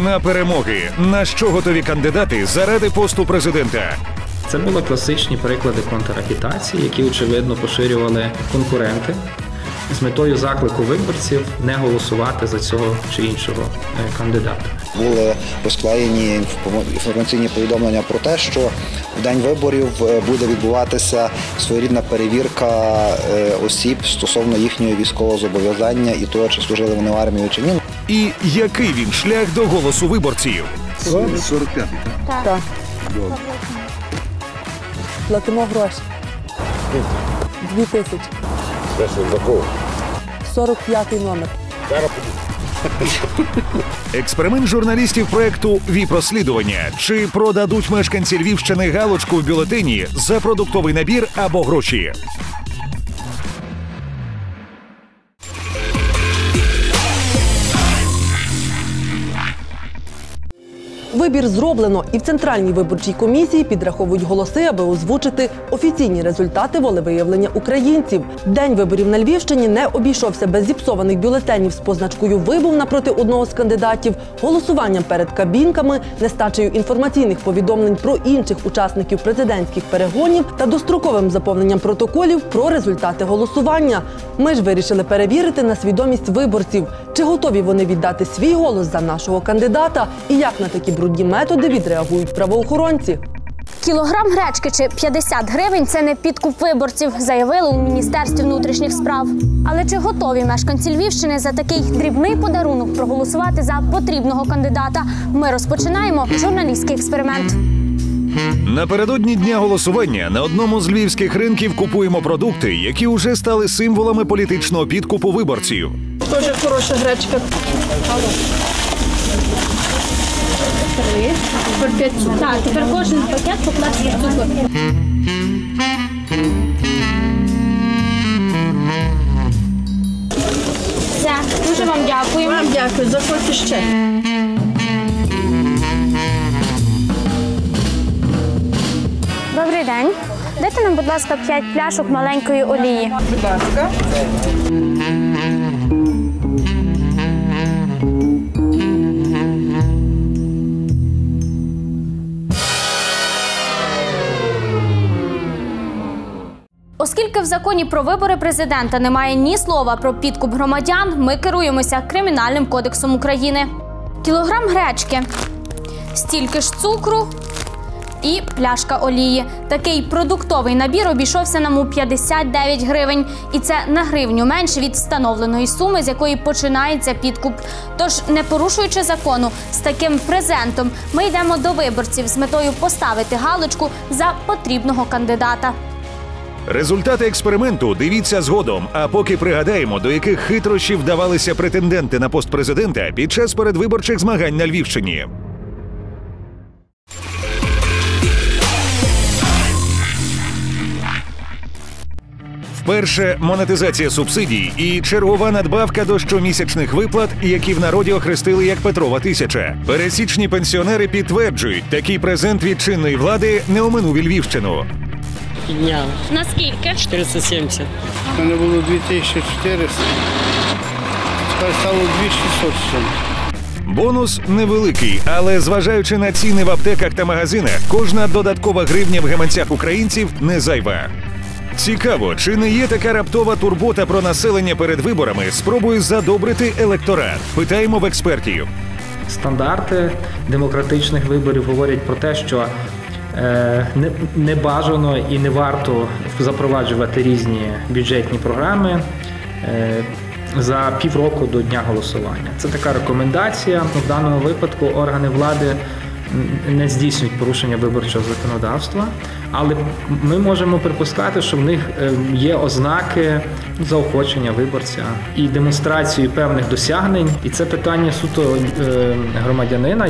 Ціна перемоги. На що готові кандидати заради посту президента? Це були класичні приклади контрагітації, які очевидно поширювали конкуренти з метою заклику виборців не голосувати за цього чи іншого е, кандидата. Були розклеєні інформаційні повідомлення про те, що в день виборів е, буде відбуватися своєрідна перевірка е, осіб стосовно їхнього військового зобов'язання і того, чи служили вони в армії чи ні. І який він шлях до голосу виборців? 45 Так. Платимо гроші. Дві тисячі. 45 номер. Експеримент журналістів проекту Віп-розслідування. Чи продадуть мешканці Львівщини галочку в бюлетені за продуктовий набір або гроші? Вибір зроблено, і в центральній виборчій комісії підраховують голоси, аби озвучити офіційні результати волевиявлення українців. День виборів на Львівщині не обійшовся без зіпсованих бюлетенів з позначкою вибув напроти одного з кандидатів, голосуванням перед кабінками, нестачею інформаційних повідомлень про інших учасників президентських перегонів та достроковим заповненням протоколів про результати голосування. Ми ж вирішили перевірити на свідомість виборців, чи готові вони віддати свій голос за нашого кандидата і як на такі брудні методи відреагують правоохоронці. Кілограм гречки чи 50 гривень це не підкуп виборців, заявили у міністерстві внутрішніх справ. Але чи готові мешканці Львівщини за такий дрібний подарунок проголосувати за потрібного кандидата? Ми розпочинаємо журналістський експеримент. Напередодні дня голосування на одному з львівських ринків купуємо продукти, які вже стали символами політичного підкупу виборців. Дуже хороша гречка. Три. Тепер п'ять цукру. Так, тепер кожен пакет покласти цукор. Все, дуже вам дякуємо. Вам дякую, заходьте ще. Добрий день. Дайте нам, будь ласка, 5 пляшок маленької олії. Будь ласка. Оскільки в законі про вибори президента немає ні слова про підкуп громадян, ми керуємося Кримінальним кодексом України. Кілограм гречки, стільки ж цукру і пляшка олії. Такий продуктовий набір обійшовся нам у 59 гривень, і це на гривню менше від встановленої суми, з якої починається підкуп. Тож, не порушуючи закону, з таким презентом ми йдемо до виборців з метою поставити галочку за потрібного кандидата. Результати експерименту дивіться згодом. А поки пригадаємо, до яких хитрощів вдавалися претенденти на пост президента під час передвиборчих змагань на Львівщині. Вперше монетизація субсидій і чергова надбавка до щомісячних виплат, які в народі охрестили як Петрова тисяча. Пересічні пенсіонери підтверджують, такий презент від чинної влади не оминув Львівщину. Підняв. Наскільки? 470. У мене було 2400. Тепер стало 2600. Бонус невеликий, але зважаючи на ціни в аптеках та магазинах, кожна додаткова гривня в гаманцях українців не зайва. Цікаво, чи не є така раптова турбота про населення перед виборами спробою задобрити електорат? Питаємо в експертів. Стандарти демократичних виборів говорять про те, що не, не бажано і не варто запроваджувати різні бюджетні програми. Е, за півроку до дня голосування. Це така рекомендація. В даному випадку органи влади не здійснюють порушення виборчого законодавства, але ми можемо припускати, що в них е, є ознаки заохочення виборця і демонстрації певних досягнень, і це питання суто е, громадянина.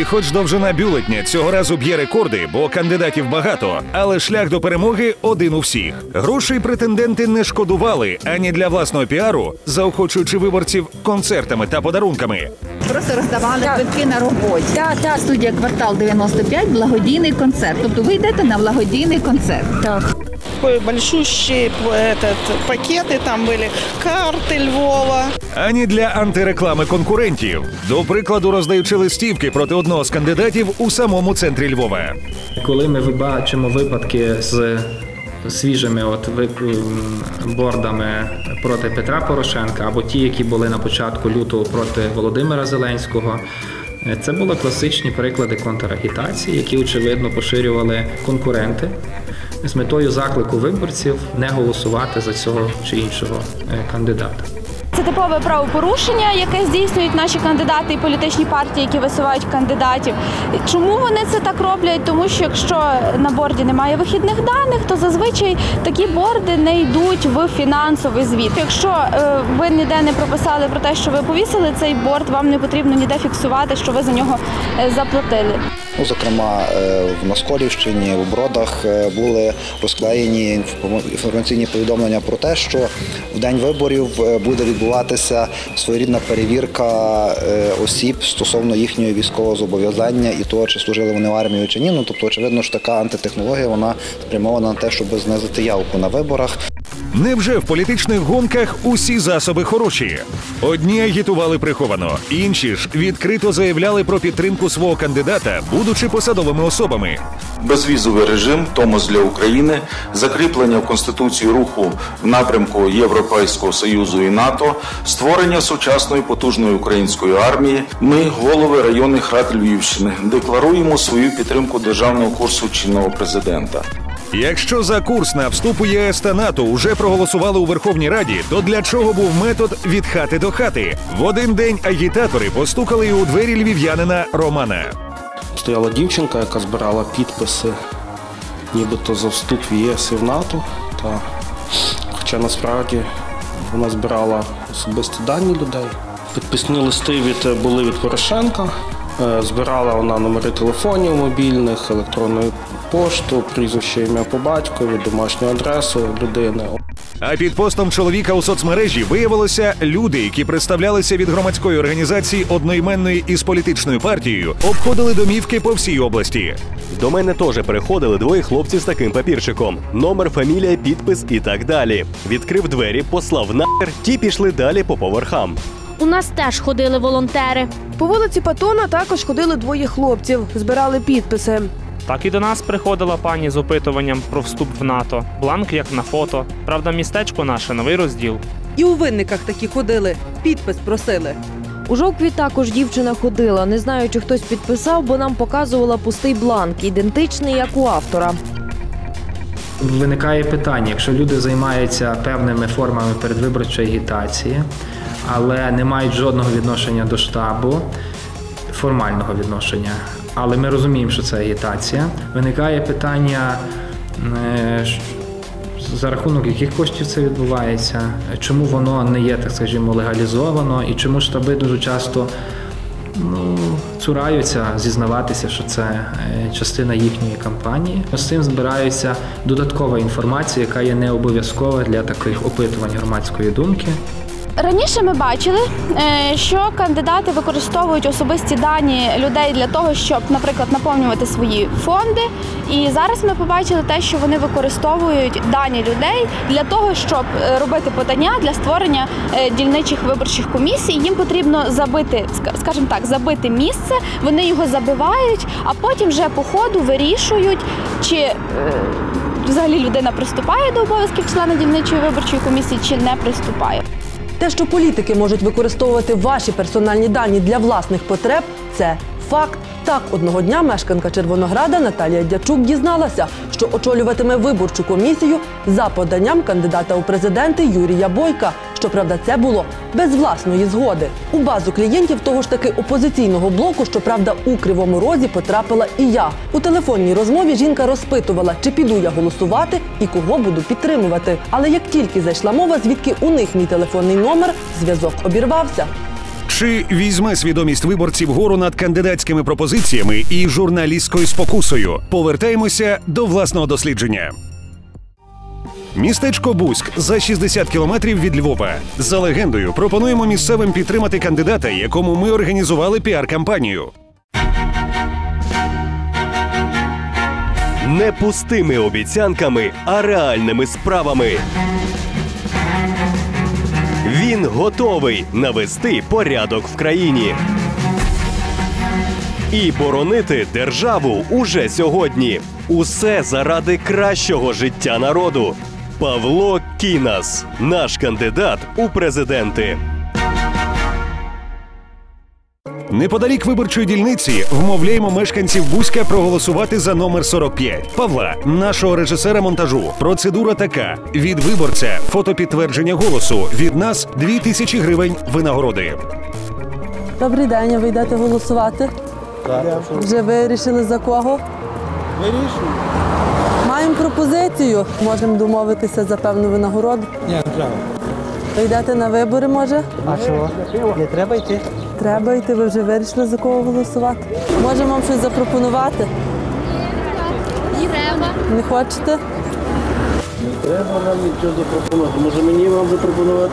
І хоч довжина бюлетня цього разу б'є рекорди, бо кандидатів багато, але шлях до перемоги один у всіх. Грошей претенденти не шкодували ані для власного піару, заохочуючи виборців концертами та подарунками. Просто роздавали квитки на роботі. Так, так. Студія квартал 95, благодійний концерт. Тобто ви йдете на благодійний концерт. Так такой большущий этот, пакеты, там были карты Львова. Ані для антиреклами конкурентів. До прикладу, роздаючи листівки проти одного з кандидатів у самому центрі Львова. Коли ми бачимо випадки з свіжими от ви- м, бордами проти Петра Порошенка або ті, які були на початку лютого проти Володимира Зеленського. е, Це були класичні приклади контрагітації, які очевидно поширювали конкуренти з метою заклику виборців не голосувати за цього чи іншого е, кандидата. Це типове правопорушення, яке здійснюють наші кандидати і політичні партії, які висувають кандидатів. Чому вони це так роблять? Тому що якщо на борді немає вихідних даних, то зазвичай такі борди не йдуть в фінансовий звіт. Якщо е, ви ніде не прописали про те, що ви повісили цей борд, вам не потрібно ніде фіксувати, що ви за нього е, заплатили. Ну, зокрема, е, в Насколівщині, в Бродах е, були розклеєні інформаційні повідомлення про те, що в день виборів е, буде відбуватися своєрідна перевірка осіб стосовно їхнього військового зобов'язання і того, чи служили вони в армії чи ні. Ну тобто, очевидно, що така антитехнологія вона спрямована на те, щоб знизити явку на виборах. Невже в політичних гонках усі засоби хороші? Одні агітували приховано, інші ж відкрито заявляли про підтримку свого кандидата, будучи посадовими особами. безвізовий режим, Томос для України, закріплення в Конституції руху в напрямку Європейського Союзу і НАТО, створення сучасної потужної української армії. Ми, голови районних рад Львівщини, декларуємо свою підтримку державного курсу чинного президента. Якщо за курс на вступ у ЄС та НАТО уже проголосували у Верховній Раді, то для чого був метод від хати до хати? В один день агітатори постукали у двері львів'янина Романа. Стояла дівчинка, яка збирала підписи, нібито за вступ в ЄС і в НАТО. Та, хоча насправді вона збирала особисті дані людей. Підписні листи від, були від Порошенка. Е, Збирала вона номери телефонів мобільних, електронну пошту, прізвище ім'я по батькові, домашню адресу людини. А під постом чоловіка у соцмережі виявилося люди, які представлялися від громадської організації одноіменної із політичною партією, обходили домівки по всій області. До мене теж переходили двоє хлопців з таким папірчиком: номер, фамілія, підпис і так далі. Відкрив двері, послав нахер, ті пішли далі по поверхам. У нас теж ходили волонтери. По вулиці Патона також ходили двоє хлопців, збирали підписи. Так і до нас приходила пані з опитуванням про вступ в НАТО. Бланк як на фото. Правда, містечко наше новий розділ. І у винниках такі ходили, підпис просили. У жовкві також дівчина ходила. Не знаю, чи хтось підписав, бо нам показувала пустий бланк, ідентичний як у автора. Виникає питання, якщо люди займаються певними формами передвиборчої агітації, але не мають жодного відношення до штабу, формального відношення, але ми розуміємо, що це агітація. Виникає питання, е, за рахунок яких коштів це відбувається, чому воно не є, так скажімо, легалізовано, і чому штаби дуже часто ну, цураються зізнаватися, що це е, частина їхньої кампанії. З цим збирається додаткова інформація, яка є не обов'язкова для таких опитувань громадської думки. Раніше ми бачили, е, що кандидати використовують особисті дані людей для того, щоб, наприклад, наповнювати свої фонди. І зараз ми побачили те, що вони використовують дані людей для того, щоб е, робити подання для створення е, дільничих виборчих комісій. Їм потрібно забити, ска- скажімо так, забити місце. Вони його забивають, а потім вже по ходу вирішують, чи взагалі людина приступає до обов'язків члена дільничої виборчої комісії, чи не приступає. Те, що політики можуть використовувати ваші персональні дані для власних потреб, це факт. Так, одного дня мешканка Червонограда Наталія Дячук дізналася, що очолюватиме виборчу комісію за поданням кандидата у президенти Юрія Бойка. Щоправда, це було без власної згоди. У базу клієнтів того ж таки опозиційного блоку, щоправда, у кривому розі потрапила і я. У телефонній розмові жінка розпитувала, чи піду я голосувати і кого буду підтримувати. Але як тільки зайшла мова, звідки у них мій телефонний номер, зв'язок обірвався. Чи візьме свідомість виборців гору над кандидатськими пропозиціями і журналістською спокусою? Повертаємося до власного дослідження. Містечко Буськ за 60 кілометрів від Львова. За легендою пропонуємо місцевим підтримати кандидата, якому ми організували піар-кампанію. Не пустими обіцянками, а реальними справами. Він готовий навести порядок в країні і боронити державу уже сьогодні. Усе заради кращого життя народу. Павло Кінас, наш кандидат у президенти. Неподалік виборчої дільниці вмовляємо мешканців Бузька проголосувати за номер 45. Павла, нашого режисера монтажу. Процедура така: від виборця фотопідтвердження голосу. Від нас 2000 гривень винагороди. Добрий день, а ви йдете голосувати? Вже вирішили за кого? Вирішую. Пропозицію. Можемо домовитися за певну винагороду. Ні, не треба. Ви йдете на вибори, може? А що? Не треба йти. Треба йти, ви вже вирішили за кого голосувати. Можемо вам щось запропонувати? Треба. Не хочете? Не треба нам нічого запропонувати. Може мені вам запропонувати?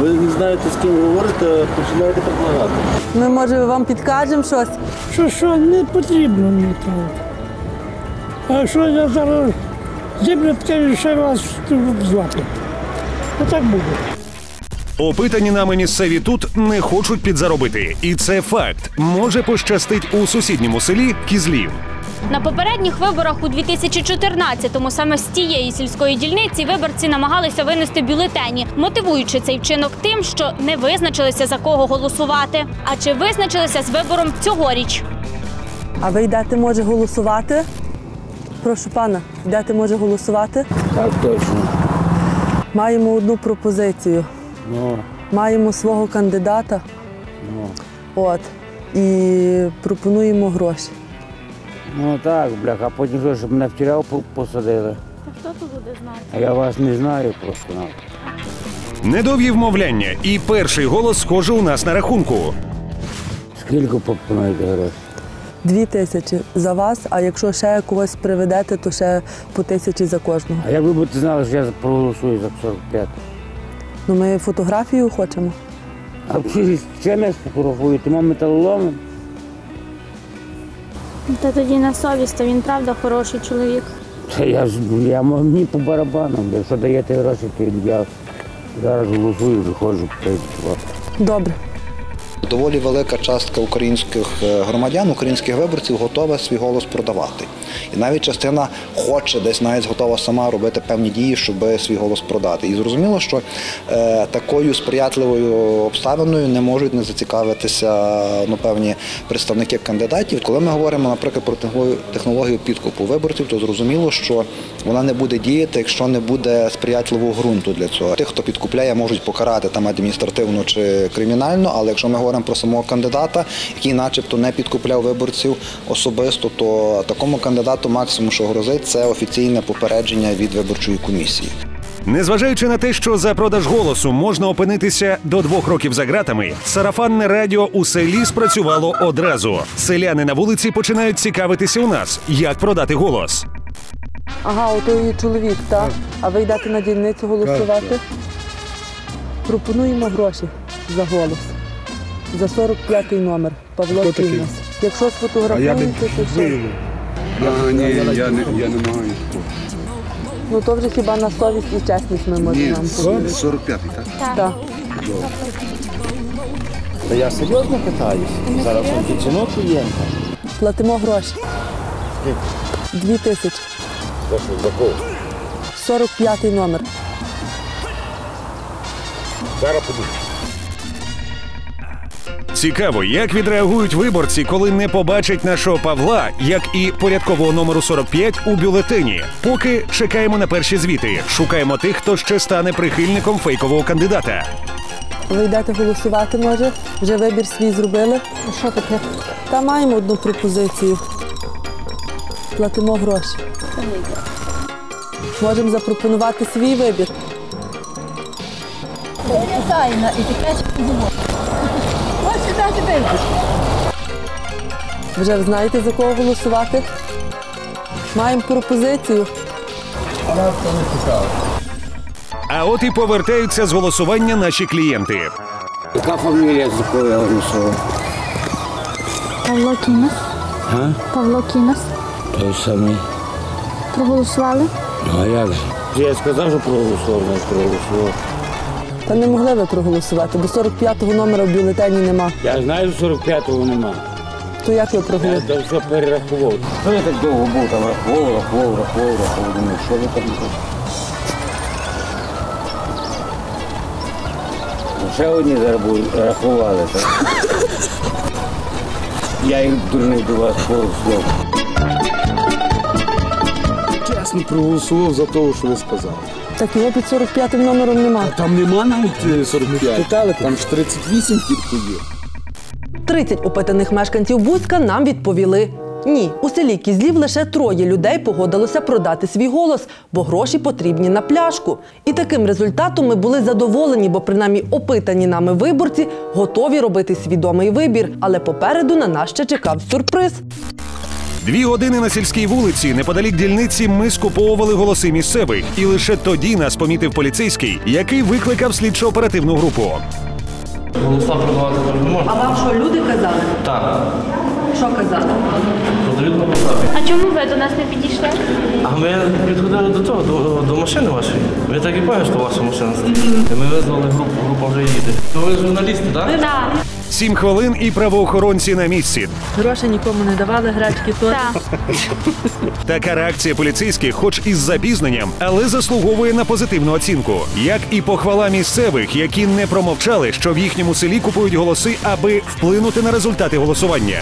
Ви не знаєте, з ким говорите, починаєте предлагати. Ми, може, вам підкажемо щось? Що, що не потрібно мені того. А що я зараз кажу, ще раз звати. Отак буде. Опитані нами місцеві тут не хочуть підзаробити, і це факт. Може пощастить у сусідньому селі Кізлів. На попередніх виборах у 2014-му саме з тієї сільської дільниці виборці намагалися винести бюлетені, мотивуючи цей вчинок тим, що не визначилися за кого голосувати. А чи визначилися з вибором цьогоріч? А ви йдете, може, голосувати? Прошу пана, йдете, може, голосувати? Так, точно. Маємо одну пропозицію. Ну, Маємо свого кандидата. ну. От. І пропонуємо гроші. Ну так, бляха, а потім що, щоб мене в тюрягу по- посадили. Хто тут буде знати? А я вас не знаю просто. ну. Недовгі вмовляння, і перший голос схоже у нас на рахунку. Скільки пропонуєте грошей? Дві тисячі за вас, а якщо ще когось приведете, то ще по тисячі за кожного. А як ви будете знали, що я проголосую за 45? Ну ми фотографію хочемо. А чи чим я сфотографую? Ти мав металоломом? Та тоді на совість, він правда хороший чоловік. Та я ж я мені по барабану. Якщо даєте гроші, то я зараз голосую, виходжу. Добре. Доволі велика частка українських е, громадян, українських виборців готова свій голос продавати. І навіть частина хоче десь навіть готова сама робити певні дії, щоб свій голос продати. І зрозуміло, що е, такою сприятливою обставиною не можуть не зацікавитися ну, певні представники кандидатів. Коли ми говоримо, наприклад, про технологію- підкупу виборців, то зрозуміло, що вона не буде діяти, якщо не буде сприятливого ґрунту для цього. Тих, хто підкупляє, можуть покарати там адміністративно чи кримінально. Але якщо ми говоримо про самого кандидата, який, начебто, не підкупляв виборців особисто, то такому кандидату максимум, що грозить, це офіційне попередження від виборчої комісії. Незважаючи на те, що за продаж голосу можна опинитися до двох років за ґратами, сарафанне радіо у селі спрацювало одразу. Селяни на вулиці починають цікавитися у нас, як продати голос. Ага, ото її чоловік, так? А ви йдете на дільницю голосувати? Пропонуємо гроші за голос. За 45-й номер Павло такий? Кіннес. Якщо сфотографуєте, то що? А, ні, я не, я не маю. Ну то вже хіба на совість і чесність ми можемо вам повірити. 45-й, так? Так. Та я серйозно питаюсь. Зараз вам дівчинок клієнта. Платимо гроші. Дві тисячі. За що, кого? 45-й номер. Зараз подумаю. Цікаво, як відреагують виборці, коли не побачать нашого Павла, як і порядкового номеру 45 у бюлетені. Поки чекаємо на перші звіти, шукаємо тих, хто ще стане прихильником фейкового кандидата. Ви йдете голосувати, може? Вже вибір свій зробили? Що таке? Та маємо одну пропозицію. Платимо гроші. Можемо запропонувати свій вибір. Тайна і таке Ось сюди сюди. Вже знаєте, за кого голосувати? Маємо пропозицію. А от і повертаються з голосування наші клієнти. Яка фамілія, з якою я голосував? Павло Кінос. А? Павло Кінос. Той самий. проголосували. А як? же? Я сказав, що проголосував, не проголосував. Та не могли ви проголосувати, бо 45-го номера в бюлетені нема. Я знаю, що 45-го нема. То як ви Я проголосували? там все перерахував. Що я так довго був там рахував, рахував, рахував, рахував. Думаю, що ви там? Ну, Ще одні зараз будуть рахували, так? Я їх дурний до вас голосував. Чесно проголосував за те, що ви сказали. Так його під 45-м номером нема. Там нема навіть е, 45. Там ж 38 тільки є. 30 опитаних мешканців Буська нам відповіли. Ні, у селі Кізлів лише троє людей погодилося продати свій голос, бо гроші потрібні на пляшку. І таким результатом ми були задоволені, бо принаймні опитані нами виборці готові робити свідомий вибір. Але попереду на нас ще чекав сюрприз. Дві години на сільській вулиці неподалік дільниці ми скуповували голоси місцевих, і лише тоді нас помітив поліцейський, який викликав слідчо-оперативну групу. Голоса продавати не можна. А вам що люди казали? Так, Що казали? продають. А чому ви до нас не підійшли? А ми підходили до того, до, до машини вашої. Ви так і пам'ятаєте, що ваша машина стоїть. Ми визвали групу, група вже їде. Ви журналісти, так? Так. Сім хвилин і правоохоронці на місці. Гроші нікому не давали, грачки то. Така реакція поліцейських, хоч із запізненням, але заслуговує на позитивну оцінку, як і похвала місцевих, які не промовчали, що в їхньому селі купують голоси, аби вплинути на результати голосування.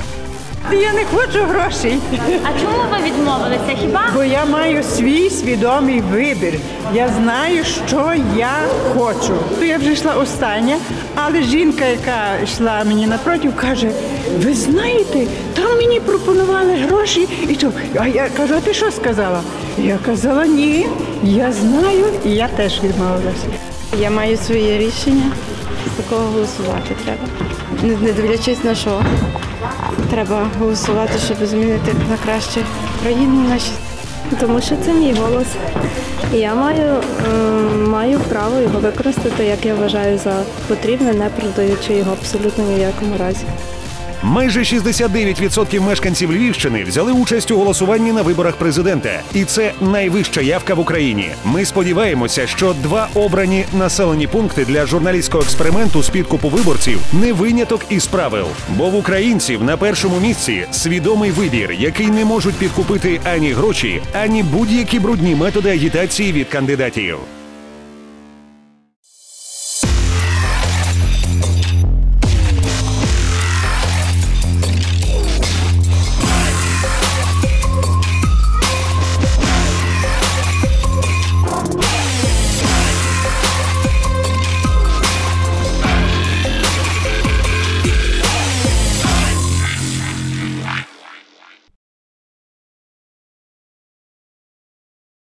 Я не хочу грошей. А чому ви відмовилися? Хіба? Бо я маю свій свідомий вибір. Я знаю, що я хочу. То Я вже йшла остання, але жінка, яка йшла мені напроти, каже: ви знаєте, там мені пропонували гроші, і то. А я кажу, а ти що сказала? Я казала, ні, я знаю, і я теж відмовилася. Я маю своє рішення, за кого голосувати треба. Не, не дивлячись на що. Треба голосувати, щоб змінити на краще країну наші. Тому що це мій голос. І я маю, е, маю право його використати, як я вважаю за потрібне, не продаючи його абсолютно ні в якому разі. Майже 69% мешканців Львівщини взяли участь у голосуванні на виборах президента, і це найвища явка в Україні. Ми сподіваємося, що два обрані населені пункти для журналістського експерименту з підкупу виборців не виняток із правил. Бо в українців на першому місці свідомий вибір, який не можуть підкупити ані гроші, ані будь-які брудні методи агітації від кандидатів.